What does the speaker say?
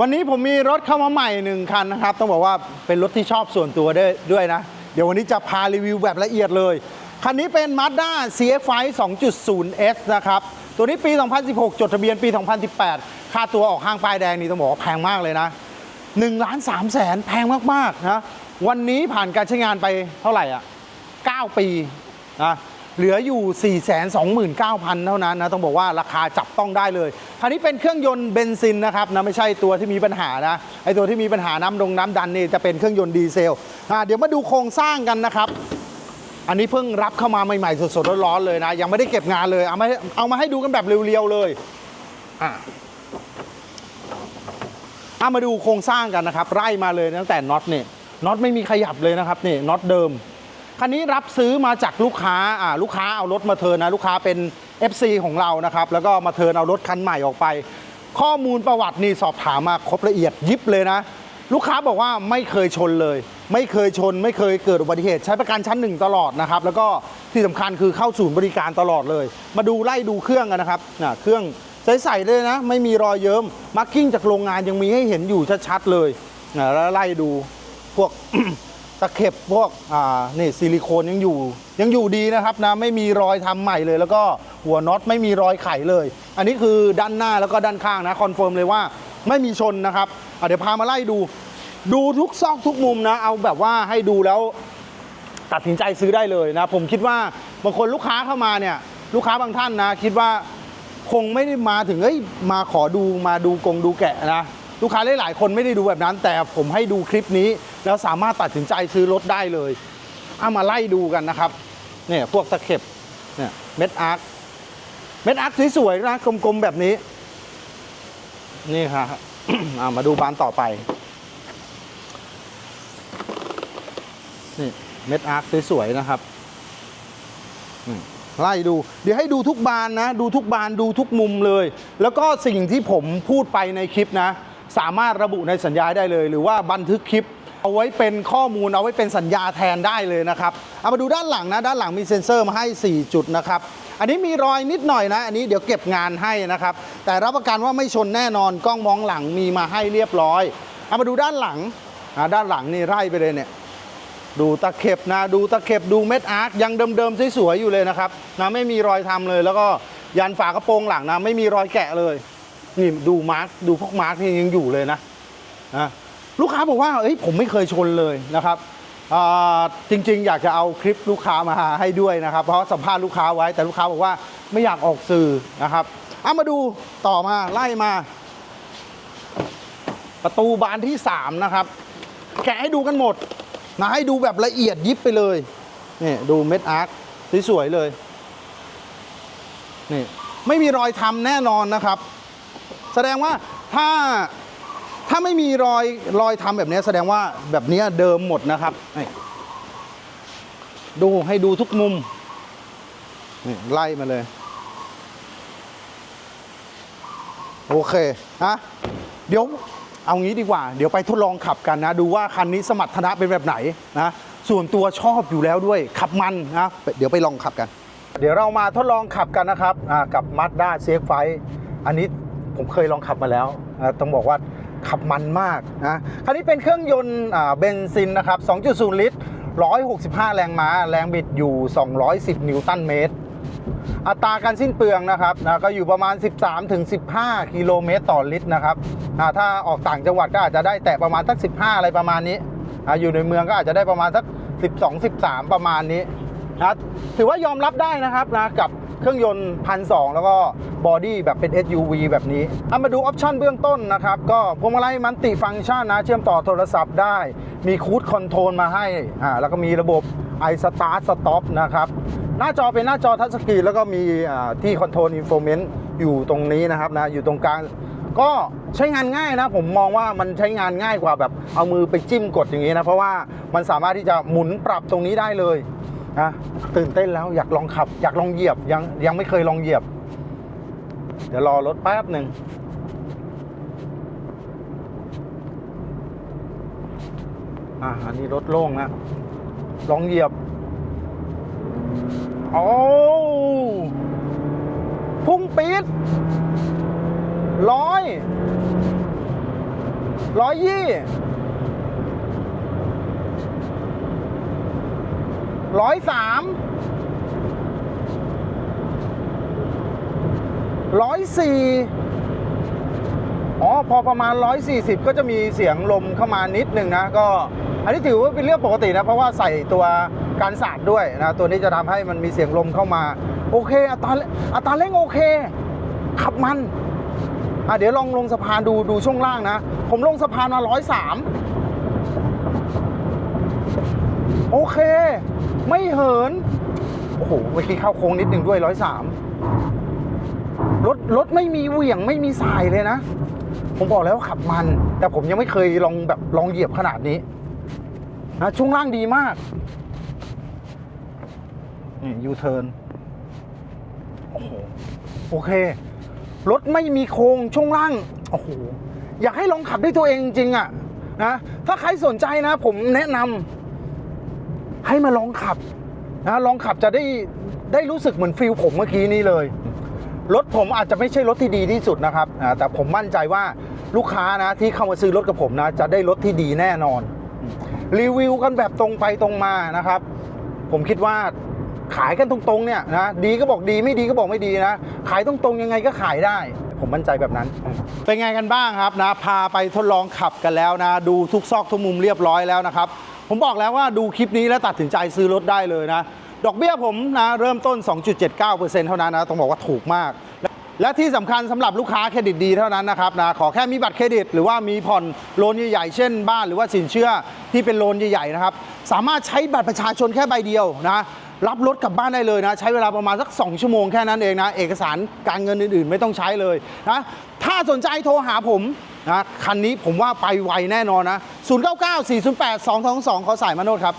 วันนี้ผมมีรถเข้ามาใหม่หนึ่งคันนะครับ ต้องบอกว่าเป็นรถที่ชอบส่วนตัวด้วยด้วยนะ เดี๋ยววันนี้จะพารีวิวแบบละเอียดเลย คันนี้เป็น Mazda CX-5 2.0S นะครับ ตัวนี้ปี 2016 จดทะเบียนปี 2018 ค่าตัวออกห้างป้ายแดงนี่ต้องบอกว่าแพงมากเลยนะ1ล้าน3แสนแพงมากๆนะ วันนี้ผ่านการใช้งานไปเท่าไหร่อะ 9 ปีนะ เหลืออยู่ 429,000 เท่านั้นนะต้องบอกว่าราคาจับต้องได้เลยคันนี้เป็นเครื่องยนต์เบนซินนะครับนะไม่ใช่ตัวที่มีปัญหานะไอตัวที่มีปัญหาน้ำดงน้ำดันนี่จะเป็นเครื่องยนต์ดีเซลอะเดี๋ยวมาดูโครงสร้างกันนะครับอันนี้เพิ่งรับเข้ามาใหม่ๆสดๆร้อนๆเลยนะ ยังไม่ได้เก็บงานเลยเอามาเอามาให้ดูกันแบบเรียวๆเลยอะเอามาดูโครงสร้างกันนะครับ ไล่มาเลยตั้งแต่น็อตเนี่ยน็อตไม่มีขยับเลยนะครับนี่น็อตเดิม คันนี้รับซื้อมาจากลูกค้าอ่าลูกค้าเอารถมาเทินนะลูกค้าเป็น FC ของเรานะครับแล้วก็มาเทินเอารถคันใหม่ออกไป ข้อมูลประวัตินี่สอบถามมาครบละเอียดยิบเลยนะ ลูกค้าบอกว่าไม่เคยชนเลย ไม่เคยชน ไม่เคยเกิดอุบัติเหตุ ใช้ประกันชั้นหนึ่งตลอดนะครับแล้วก็ที่สำคัญคือเข้าศูนย์บริการตลอดเลย มาดูไล่ดูเครื่องกันนะครับนะเครื่องใสๆเลยนะ ไม่มีรอยเยิ้มมาร์กิ้งจากโรงงานยังมีให้เห็นอยู่ชัดๆเลยนะแล้วไล่ดูพวก ตะเข็บพวกอ่านี่ซิลิโคนยังอยู่ ยังอยู่ดีนะครับนะไม่มีรอยทำใหม่เลย แล้วก็หัวน็อตไม่มีรอยไขเลย อันนี้คือด้านหน้าแล้วก็ด้านข้างนะคอนเฟิร์มเลยว่าไม่มีชนนะครับเดี๋ยวพามาไล่ดู ดูทุกซอกทุกมุมนะ เอาแบบว่าให้ดูแล้วตัดสินใจซื้อได้เลยนะ ผมคิดว่าบางคนลูกค้าเข้ามาเนี่ย ลูกค้าบางท่านนะ คิดว่าคงไม่ได้มาถึงเอ้ยมาขอดูมาดูกงดูแกะนะ ลูกค้าหลายๆคนไม่ได้ดูแบบนั้น แต่ผมให้ดูคลิปนี้ แล้วสามารถตัดสินใจซื้อรถได้เลยเอามาไล่ดูกันนะครับเนี่ยพวกตะเข็บเนี่ยเม็ดอาร์คเม็ดอาร์คสวยๆนะกลมๆแบบนี้ นี่ครับเอามาดูบานต่อไปนี่เม็ดอาร์คสวยๆนะครับไล่ดู เดี๋ยวให้ดูทุกบานนะ ดูทุกบานดูทุกมุมเลย แล้วก็สิ่งที่ผมพูดไปในคลิปนะ สามารถระบุในสัญญาได้เลย หรือว่าบันทึกคลิป เอาไว้เป็นข้อมูลเอาไว้เป็นสัญญาแทนได้เลยนะครับเอามาดูด้านหลังนะด้านหลังมีเซ็นเซอร์มาให้ 4 จุดนะครับอันนี้มีรอยนิดหน่อยนะ อันนี้เดี๋ยวเก็บงานให้นะครับ แต่รับประกันว่าไม่ชนแน่นอนกล้องมองหลังมีมาให้เรียบร้อยเอามาดูด้านหลังด้านหลังนี่ไล่ไปเลยเนี่ยดูตะเข็บนะดูตะเข็บดูเม็ดอาร์คยังเดิมๆสวยๆอยู่เลยนะครับนะไม่มีรอยทำเลย แล้วก็ยันฝากระโปรงหลังนะไม่มีรอยแกะเลย นี่ดูมาร์คดูพวกมาร์คที่ยังอยู่เลยนะนะลูกค้าบอกว่าเอ้ยผมไม่เคยชนเลยนะครับจริงๆ อยากจะเอาคลิปลูกค้ามาให้ด้วยนะครับ เพราะสัมภาษณ์ลูกค้าไว้แต่ลูกค้าบอกว่าไม่อยากออกสื่อนะครับเอามาดูต่อมาไล่มา ประตูบานที่ 3 นะครับ แกะให้ดูกันหมดนะให้ดูแบบละเอียดยิบไปเลยนี่ดูเม็ดอาร์คสวยๆเลยนี่ไม่มีรอยทำแน่นอนนะครับ แสดงว่าถ้าถ้าไม่มีรอยรอยทำแบบนี้แสดงว่าแบบนี้เดิมหมดนะครับ ดูให้ดูทุกมุมนี่ไล่มาเลย โอเคนะเดี๋ยวเอางี้ดีกว่า เดี๋ยวไปทดลองขับกันนะ ดูว่าคันนี้สมรรถนะเป็นแบบไหนนะส่วนตัวชอบอยู่แล้วด้วยขับมันนะเดี๋ยวไปลองขับกัน เดี๋ยวเรามาทดลองขับกันนะครับอ่ากับ Mazda CX-5 อันนี้ ผมเคยลองขับมาแล้วต้องบอกว่าขับมันมากนะคันนี้เป็นเครื่องยนต์เบนซินนะครับ 2.0 ลิตร 165 แรงม้า แรงบิดอยู่ 210 นิวตันเมตร อัตราการสิ้นเปลืองนะครับนะก็อยู่ประมาณ 13-15 กิโลเมตรต่อลิตรนะครับถ้าออกต่างจังหวัดก็อาจจะได้แตะประมาณสัก 15 อะไรประมาณนี้อ่าอยู่ในเมืองก็อาจจะได้ประมาณสัก 12 13 ประมาณนี้นะถือว่ายอมรับได้นะครับนะกับ เครื่องยนต์พันสแล้วก็บอดี้แบบเป็น SUV แบบนี้เอามาดูออปชันเบื้องต้นนะครับ ก็พวงมาลัยมันติฟังก์ชันนะ เชื่อมต่อโทรศัพท์ได้ มีคูดคอนโทรลมาให้อ่าแล้วก็มีระบบ i Start Stop นะครับ หน้าจอเป็นหน้าจอทัชสกรีนแล้วก็มีที่คอนโทรลอินโฟเมนต์อยู่ตรงนี้นะครับนะอยู่ตรงกลางก็ใช้งานง่ายนะ ผมมองว่ามันใช้งานง่ายกว่าแบบเอามือไปจิ้มกดอย่างนี้นะ เพราะว่ามันสามารถที่จะหมุนปรับตรงนี้ได้เลย นะตื่นเต้นแล้วอยากลองขับ อยากลองเหยียบยังยังไม่เคยลองเหยียบ เดี๋ยวรอรถแป๊บหนึ่งอะอันนี้รถโล่งนะลองเหยียบโอ้พุ่งปี๊ดร้อยร้อยยี่ ร้อยสามร้อยสี่อ๋อ พอประมาณ 140 ก็จะมีเสียงลมเข้ามานิดนึงนะ ก็อันนี้ถือว่าเป็นเรื่องปกตินะ เพราะว่าใส่ตัวการสาดด้วยนะ ตัวนี้จะทำให้มันมีเสียงลมเข้ามา โอเคอัตราอัตราเร่งโอเค ขับมันอะเดี๋ยวลองลงสะพานดูดูช่วงล่างนะ ผมลงสะพานมาร้อยสามโอเค ไม่เหิน โอ้โหเมื่อกี้เข้าโค้งนิดหนึ่งด้วยร้อยสามรถรถไม่มีเหวี่ยงไม่มีสายเลยนะ ผมบอกแล้วว่าขับมัน แต่ผมยังไม่เคยลองแบบลองเหยียบขนาดนี้นะช่วงล่างดีมากนี่ยูเทิร์นโอ้โหโอเค รถไม่มีโครงช่วงล่าง โอ้โห อยากให้ลองขับด้วยตัวเองจริงๆอะนะ ถ้าใครสนใจนะ ผมแนะนำ ให้มาลองขับนะลองขับจะได้ได้รู้สึกเหมือนฟิลผมเมื่อกี้นี้เลย รถผมอาจจะไม่ใช่รถที่ดีที่สุดนะครับแต่ผมมั่นใจว่าลูกค้านะที่เข้ามาซื้อรถกับผมนะ จะได้รถที่ดีแน่นอน รีวิวกันแบบตรงไปตรงมานะครับ ผมคิดว่าขายกันตรงๆเนี่ยนะดีก็บอกดีไม่ดีก็บอกไม่ดีนะ ขายตรงๆยังไงก็ขายได้ ผมมั่นใจแบบนั้น เป็นไงกันบ้างครับนะ พาไปทดลองขับกันแล้วนะ ดูทุกซอกทุกมุมเรียบร้อยแล้วนะครับ ผมบอกแล้วว่าดูคลิปนี้แล้วตัดสินใจซื้อรถได้เลยนะ ดอกเบี้ยผมนะเริ่มต้น 2.79%เท่านั้นนะ ต้องบอกว่าถูกมาก และที่สำคัญสำหรับลูกค้าเครดิตดีเท่านั้นนะครับนะขอแค่มีบัตรเครดิต หรือว่ามีผ่อนโลนใหญ่ๆ เช่นบ้านหรือว่าสินเชื่อที่เป็นโลนใหญ่ๆนะครับสามารถใช้บัตรประชาชนแค่ใบเดียวนะรับรถกลับบ้านได้เลยนะ ใช้เวลาประมาณสัก 2 ชั่วโมงแค่นั้นเองนะ เอกสารการเงินอื่นๆ ไม่ต้องใช้เลยนะถ้าสนใจโทรหาผม นะคันนี้ผมว่าไปไวแน่นอนนะ 099 408 222 ขอสายมาโนดครับ